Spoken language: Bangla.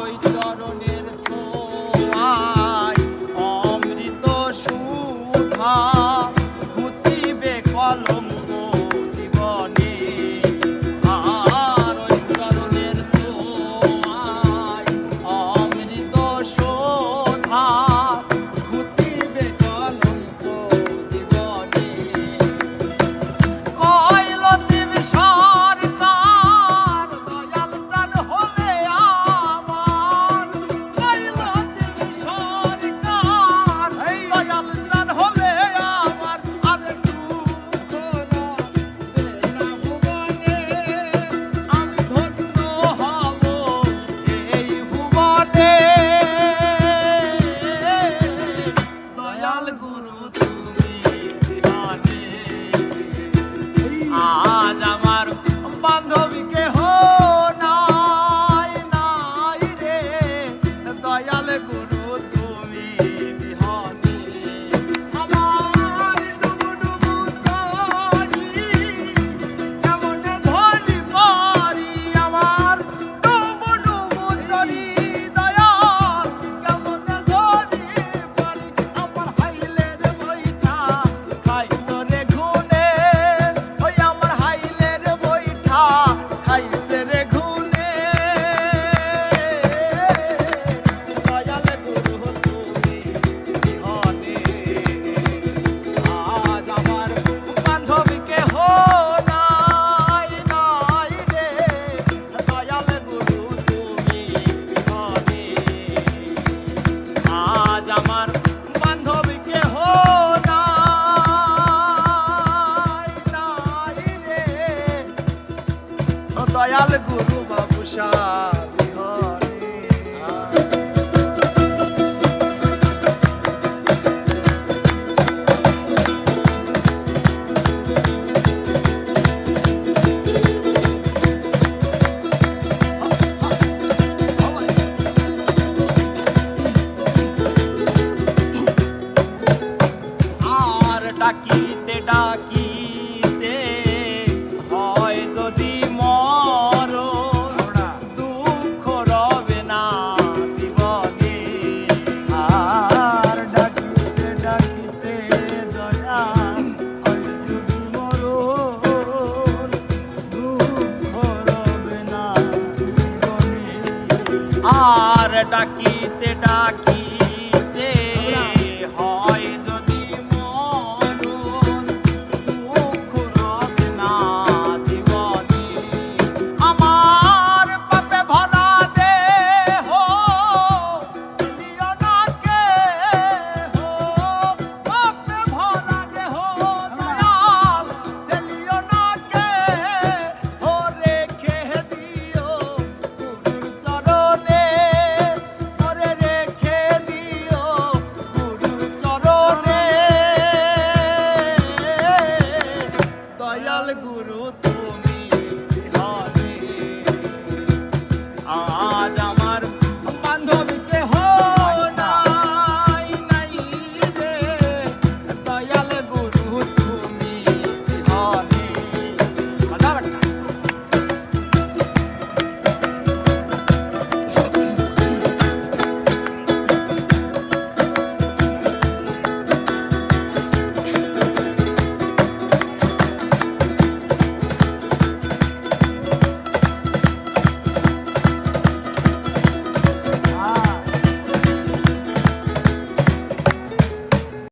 Detroit. ডাকিতে ডাকিতে হয় যদি মর দুঃখ রবে না জীবনে। আর ডাকিতে ডাকিতে দয়া হয় যদি মরণ দুঃখ রবে না জীবনে। আর ডাকিতে ডাকি